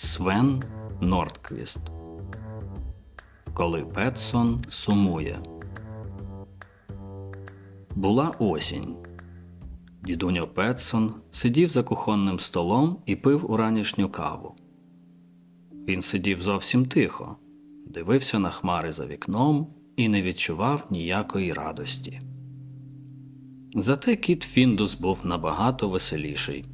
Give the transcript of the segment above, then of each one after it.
Свен Нордквіст. Коли Петсон сумує. Була осінь. Дідуньо Петсон сидів за кухонним столом і пив уранішню каву. Він сидів зовсім тихо, дивився на хмари за вікном і не відчував ніякої радості. Зате кіт Фіндус був набагато веселіший.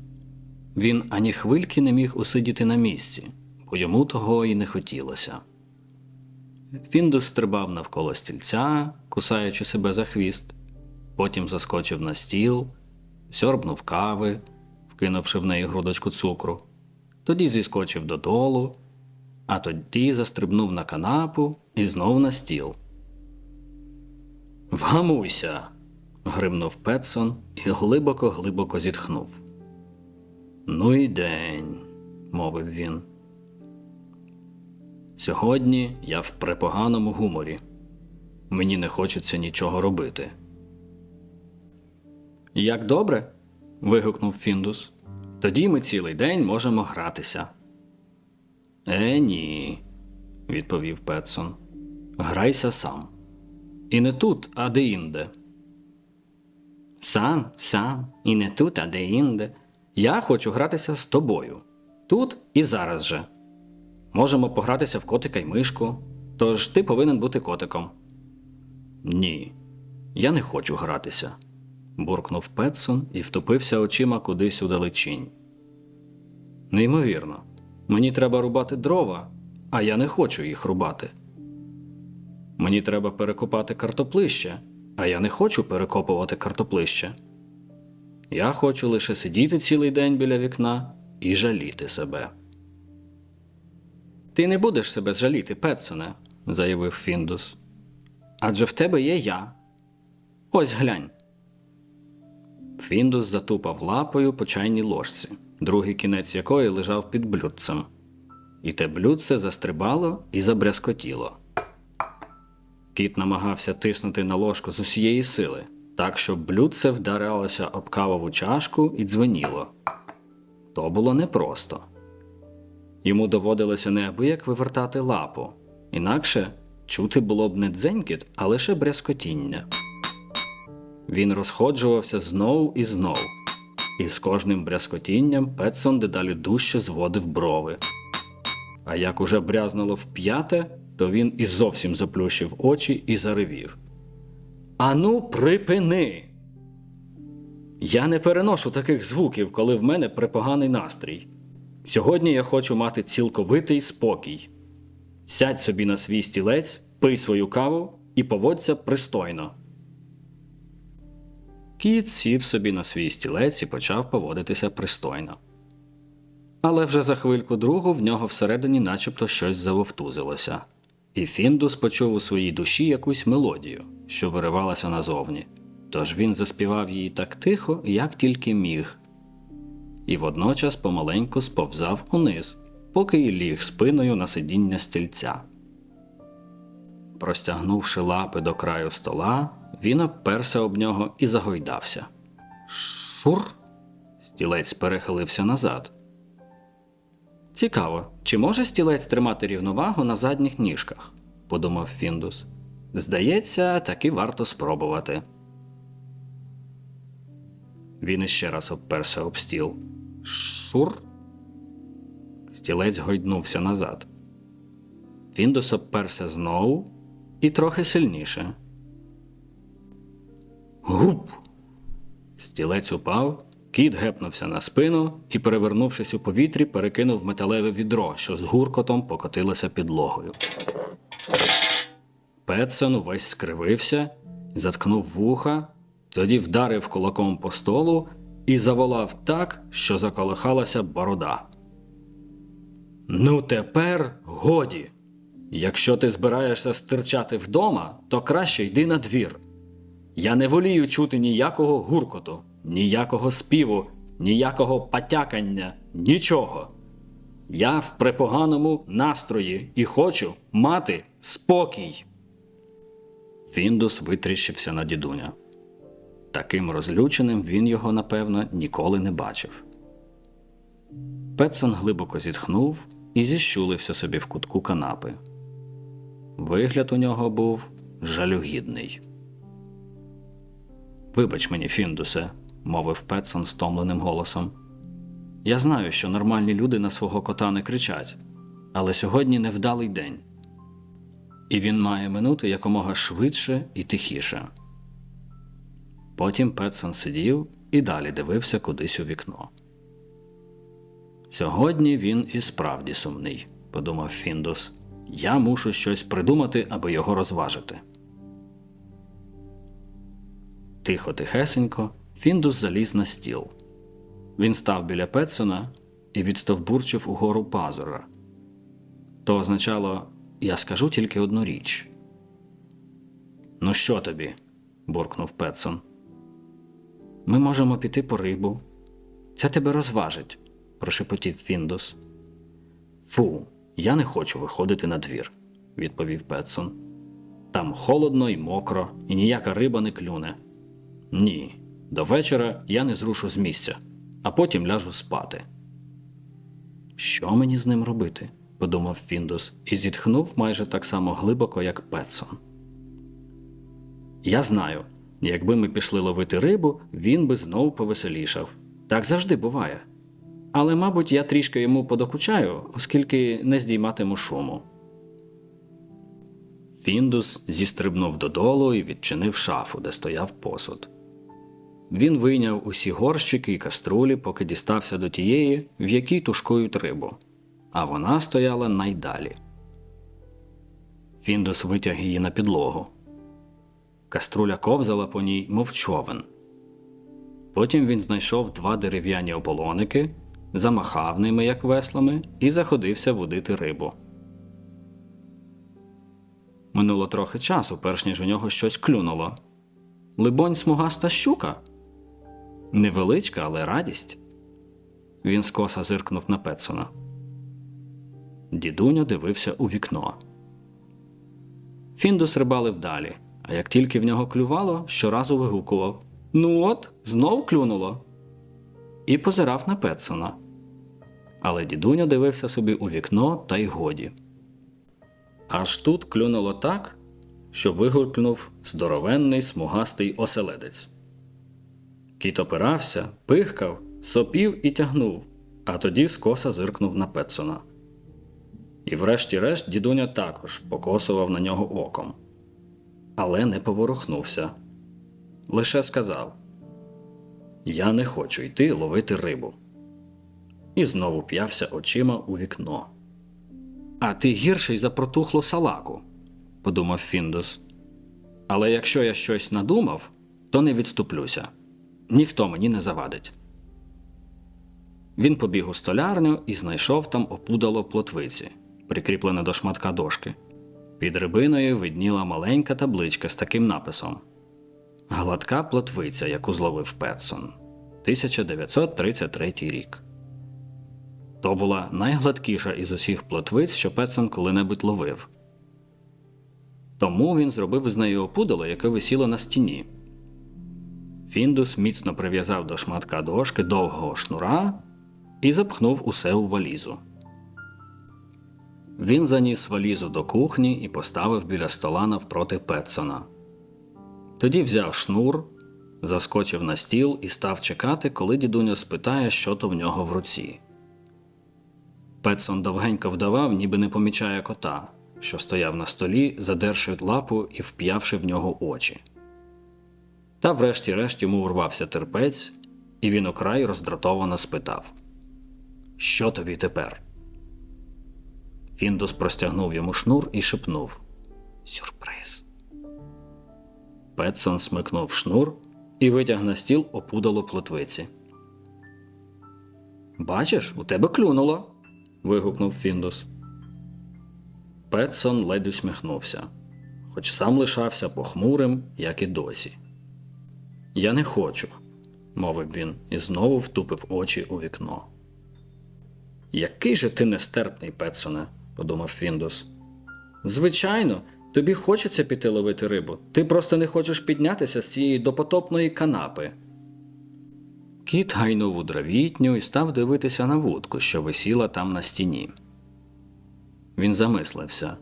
Він ані хвильки не міг усидіти на місці, бо йому того і не хотілося. Фіндус стрибав навколо стільця, кусаючи себе за хвіст, потім заскочив на стіл, сьорбнув кави, вкинувши в неї грудочку цукру, тоді зіскочив додолу, а тоді застрибнув на канапу і знов на стіл. Вгамуйся. гримнув Петсон і глибоко-глибоко зітхнув. Ну і день, мовив він. Сьогодні я в препоганому гуморі. Мені не хочеться нічого робити. Як добре. вигукнув Фіндус. Тоді ми цілий день можемо гратися. Е, ні, відповів Петсон. Грайся сам. І не тут, а де-інде. Сам, сам, і не тут, а де-інде. Я хочу гратися з тобою. Тут і зараз же. Можемо погратися в котика й мишку, тож ти повинен бути котиком. Ні, я не хочу гратися, буркнув Петсон і втопився очима кудись у далечінь. Неймовірно, мені треба рубати дрова, а я не хочу їх рубати. Мені треба перекопати картоплище, а я не хочу перекопувати картоплище. Я хочу лише сидіти цілий день біля вікна і жаліти себе. Ти не будеш себе жаліти, Петсоне, заявив Фіндус. Адже в тебе є я. Ось глянь. Фіндус затупав лапою по чайній ложці, другий кінець якої лежав під блюдцем. І те блюдце застрибало і забрязкотіло. Кіт намагався тиснути на ложку з усієї сили, так щоб блюдце вдарялося об кавову чашку і дзвеніло. То було непросто. Йому доводилося неабияк вивертати лапу, інакше чути було б не дзенькіт, а лише брязкотіння. Він розходжувався знов і знов, і з кожним брязкотінням Петсон дедалі дужче зводив брови. А як уже брязнуло вп'яте, то він і зовсім заплющив очі і заревів. Ану, припини! Я не переношу таких звуків, коли в мене припоганий настрій. Сьогодні я хочу мати цілковитий спокій. Сядь собі на свій стілець, пий свою каву і поводься пристойно. Кіт сів собі на свій стілець і почав поводитися пристойно. Але вже за хвильку другу в нього всередині начебто щось завовтузилося, і Фіндус почув у своїй душі якусь мелодію, що виривалася назовні. Тож він заспівав її так тихо, як тільки міг, і водночас помаленьку сповзав униз, поки й ліг спиною на сидіння стільця. Простягнувши лапи до краю стола, він обперся об нього і загойдався. Шур. Стілець перехилився назад. Цікаво, чи може стілець тримати рівновагу на задніх ніжках? подумав Фіндус. Здається, таки варто спробувати. Він іще раз обперся об стіл. Шур. Стілець гойднувся назад. Фіндус обперся знову і трохи сильніше. Гуп! Стілець упав, кіт гепнувся на спину і, перевернувшись у повітрі, перекинув металеве відро, що з гуркотом покотилося підлогою. Петсон увесь скривився, заткнув вуха, тоді вдарив кулаком по столу і заволав так, що заколихалася борода. Ну, тепер годі. Якщо ти збираєшся стирчати вдома, то краще йди на двір. Я не волію чути ніякого гуркоту, ніякого співу, ніякого патякання, нічого. Я в препоганому настрої і хочу мати спокій. Фіндус витріщився на дідуня. Таким розлюченим він його, напевно, ніколи не бачив. Петсон глибоко зітхнув і зіщулився собі в кутку канапи. Вигляд у нього був жалюгідний. Вибач мені, Фіндусе, мовив Петсон стомленим голосом. Я знаю, що нормальні люди на свого кота не кричать, але сьогодні невдалий день. І він має минути якомога швидше і тихіше. Потім Петсон сидів і далі дивився кудись у вікно. Сьогодні він і справді сумний, подумав Фіндус. Я мушу щось придумати, аби його розважити. Тихо, тихесенько, Фіндус заліз на стіл. Він став біля Петсона і відстовбурчив угору пазура. То означало я скажу тільки одну річ. Ну, що тобі? буркнув Петсон. Ми можемо піти по рибу. Це тебе розважить, прошепотів Фіндус. Фу, я не хочу виходити на двір, відповів Петсон. Там холодно і мокро, і ніяка риба не клюне. Ні, до вечора я не зрушу з місця, а потім ляжу спати. Що мені з ним робити? подумав Фіндус і зітхнув майже так само глибоко, як Петсон. Я знаю, якби ми пішли ловити рибу, він би знов повеселішав. Так завжди буває. Але, мабуть, я трішки йому подокучаю, оскільки не здійматиму шуму. Фіндус зістрибнув додолу і відчинив шафу, де стояв посуд. Він вийняв усі горщики і каструлі, поки дістався до тієї, в якій тушкують рибу, а вона стояла найдалі. Фіндус витяг її на підлогу. Каструля ковзала по ній, мов човен. Потім він знайшов два дерев'яні ополоники, замахав ними, як веслами, і заходився водити рибу. Минуло трохи часу, перш ніж у нього щось клюнуло. Либонь, смугаста щука? Невеличка, але радість. Він скоса зиркнув на Петсона. Дідуня дивився у вікно. Фіндус рибалив далі, а як тільки в нього клювало, щоразу вигукував Ну от, знов клюнуло. І позирав на Петсона. Але дідуня дивився собі у вікно та й годі. Аж тут клюнуло так, що вигукнув здоровенний смугастий оселедець. Кіт опирався, пихкав, сопів і тягнув, а тоді скоса зиркнув на Петсона. І врешті-решт дідуня також покосував на нього оком. Але не поворухнувся. Лише сказав: Я не хочу йти ловити рибу. І знову п'явся очима у вікно. А ти гірший за протухлу салаку, подумав Фіндус. Але якщо я щось надумав, то не відступлюся. Ніхто мені не завадить. Він побіг у столярню і знайшов там опудало плотвиці, прикріплене до шматка дошки. Під рибиною видніла маленька табличка з таким написом: Гладка плотвиця, яку зловив Петсон, 1933 рік. То була найгладкіша із усіх плотвиць, що Петсон коли-небудь ловив. Тому він зробив з нею опудало, яке висіло на стіні. Фіндус міцно прив'язав до шматка дошки довгого шнура і запхнув усе у валізу. Він заніс валізу до кухні і поставив біля стола навпроти Петсона. Тоді взяв шнур, заскочив на стіл і став чекати, коли дідуня спитає, що то в нього в руці. Петсон довгенько вдавав, ніби не помічає кота, що стояв на столі, задерши лапу і вп'явши в нього очі. Та врешті-решт йому урвався терпець, і він окрай роздратовано спитав: Що тобі тепер? Фіндус простягнув йому шнур і шепнув Сюрприз. Петсон смикнув шнур і витяг на стіл опудало плотвиці. Бачиш, у тебе клюнуло. вигукнув Фіндус. Петсон ледь усміхнувся, хоч сам лишався похмурим, як і досі. Я не хочу, мовив він і знову втупив очі у вікно. Який же ти нестерпний, Петсоне, подумав Фіндус. Звичайно, тобі хочеться піти ловити рибу. Ти просто не хочеш піднятися з цієї допотопної канапи. Кіт гайнув у дровітню і став дивитися на вудку, що висіла там на стіні. Він замислився.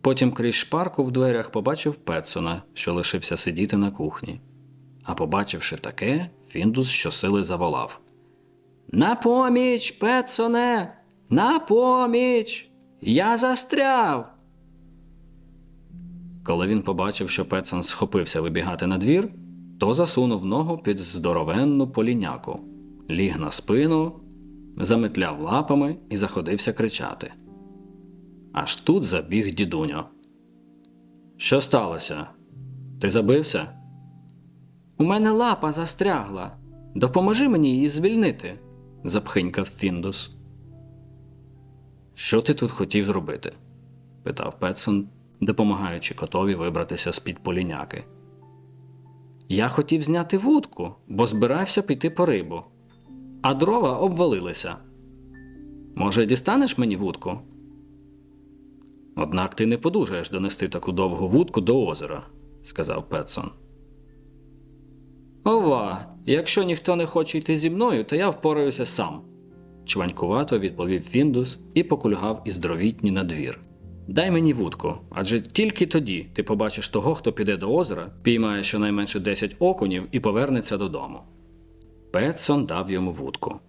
Потім крізь шпарку в дверях побачив Петсона, що лишився сидіти на кухні. А побачивши таке, Фіндус щосили заволав. На поміч, Петсоне! На поміч! Я застряв. Коли він побачив, що Петсон схопився вибігати на двір, то засунув ногу під здоровенну поліняку, ліг на спину, заметляв лапами і заходився кричати. Аж тут забіг дідуньо. Що сталося? Ти забився? У мене лапа застрягла. Допоможи мені її звільнити, запхинькав Фіндус. Що ти тут хотів зробити? питав Петсон, допомагаючи котові вибратися з-під поліняки. Я хотів зняти вудку, бо збирався піти по рибу, а дрова обвалилися. Може, дістанеш мені вудку? Однак ти не подужаєш донести таку довгу вудку до озера, сказав Петсон. Ова, якщо ніхто не хоче йти зі мною, то я впораюся сам, чванькувато відповів Фіндус і покульгав із дровітні на двір. Дай мені вудку, адже тільки тоді ти побачиш того, хто піде до озера, піймає щонайменше 10 окунів і повернеться додому. Петсон дав йому вудку.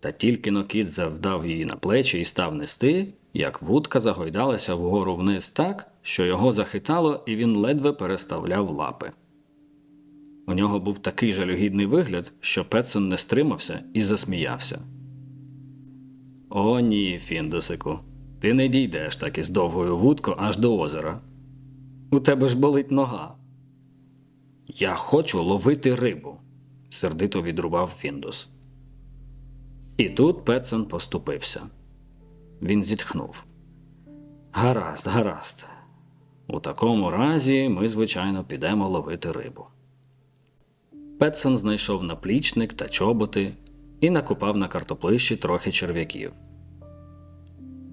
Та тільки но кіт завдав її на плечі і став нести, як вудка загойдалася вгору вниз так, що його захитало, і він ледве переставляв лапи. У нього був такий жалюгідний вигляд, що Петсон не стримався і засміявся. О, ні, Фіндусику, ти не дійдеш так із довгою вудкою аж до озера. У тебе ж болить нога. Я хочу ловити рибу, сердито відрубав Фіндус. І тут Петсон поступився. Він зітхнув. Гаразд, гаразд. У такому разі ми, звичайно, підемо ловити рибу. Петсон знайшов наплічник та чоботи і накопав на картоплищі трохи черв'яків.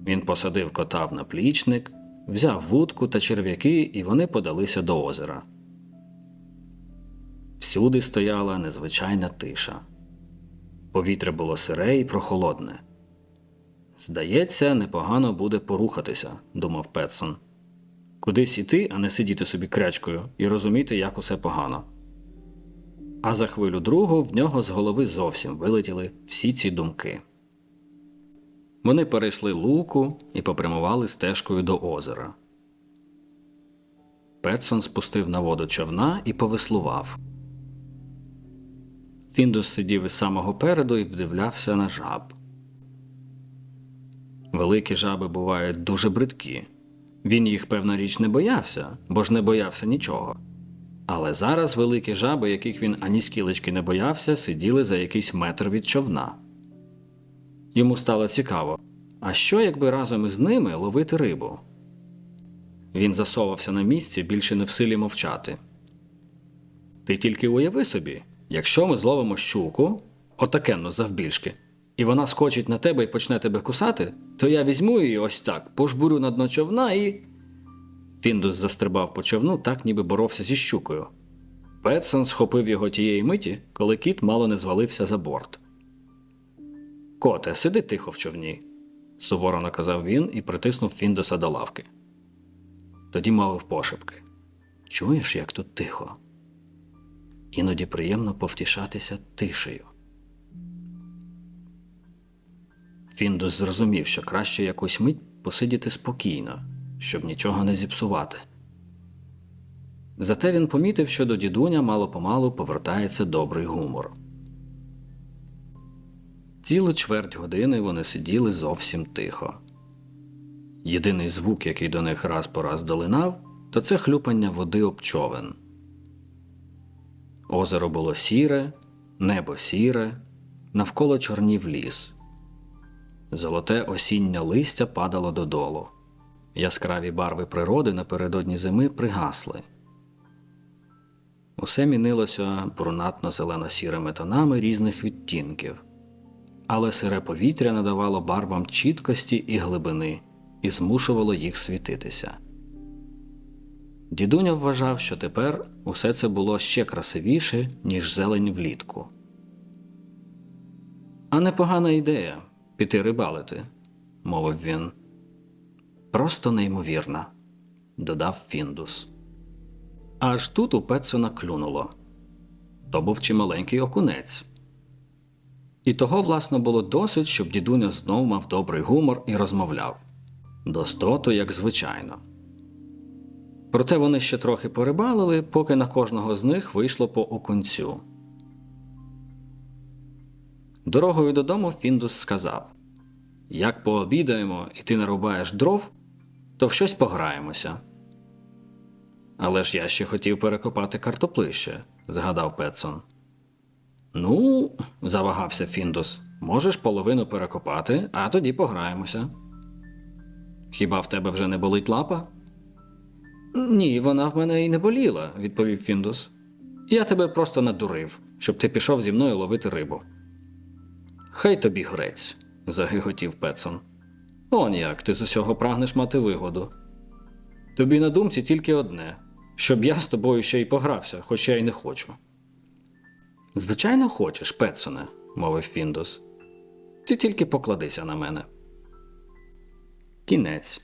Він посадив кота в наплічник, взяв вудку та черв'яки, і вони подалися до озера. Всюди стояла незвичайна тиша. Повітря було сире і прохолодне. Здається, непогано буде порухатися, думав Петсон. Кудись іти, а не сидіти собі крячкою і розуміти, як усе погано. А за хвилю другу в нього з голови зовсім вилетіли всі ці думки. Вони перейшли луку і попрямували стежкою до озера. Петсон спустив на воду човна і повеслував. Фіндус сидів із самого переду і вдивлявся на жаб. Великі жаби бувають дуже бридкі. Він їх, певна річ, не боявся, бо ж не боявся нічого. Але зараз великі жаби, яких він ані скілечки не боявся, сиділи за якийсь метр від човна. Йому стало цікаво, а що, якби разом із ними ловити рибу? Він засовався на місці, більше не в силі мовчати. Ти тільки уяви собі, якщо ми зловимо щуку, отакенно завбільшки, і вона скочить на тебе і почне тебе кусати, то я візьму її ось так, пожбурю на дно човна і. Фіндус застрибав по човну, так ніби боровся зі щукою. Петсон схопив його тієї миті, коли кіт мало не звалився за борт. Коте, сиди тихо в човні, суворо наказав він і притиснув Фіндуса до лавки. Тоді мовив пошепки. Чуєш, як тут тихо? Іноді приємно повтішатися тишею. Фіндус зрозумів, що краще якусь мить посидіти спокійно, щоб нічого не зіпсувати. Зате він помітив, що до дідуня мало помалу повертається добрий гумор. Цілу чверть години вони сиділи зовсім тихо. Єдиний звук, який до них раз по раз долинав, то це хлюпання води об човен. Озеро було сіре, небо сіре, навколо чорнів ліс. Золоте осіннє листя падало додолу. Яскраві барви природи напередодні зими пригасли. Усе мінилося брунатно зелено-сірими тонами різних відтінків, але сире повітря надавало барвам чіткості і глибини і змушувало їх світитися. Дідуня вважав, що тепер усе це було ще красивіше, ніж зелень влітку. А непогана ідея піти рибалити, мовив він. Просто неймовірна, додав Фіндус. Аж тут у Петсона клюнуло. То був чималенький окунець. І того, власно, було досить, щоб дідуня знов мав добрий гумор і розмовляв. Достоту, як звичайно. Проте вони ще трохи порибалили, поки на кожного з них вийшло по окунцю. Дорогою додому Фіндус сказав: Як пообідаємо і ти нарубаєш дров, то в щось пограємося. Але ж я ще хотів перекопати картоплище, згадав Петсон. Ну, завагався Фіндус, можеш половину перекопати, а тоді пограємося. Хіба в тебе вже не болить лапа? Ні, вона в мене і не боліла, відповів Фіндус. Я тебе просто надурив, щоб ти пішов зі мною ловити рибу. Хай тобі грець, загиготів Петсон. Он як ти з усього прагнеш мати вигоду. Тобі на думці тільки одне, щоб я з тобою ще й погрався, хоч я й не хочу. Звичайно, хочеш, Петсоне, мовив Фіндус. Ти тільки покладися на мене. Кінець.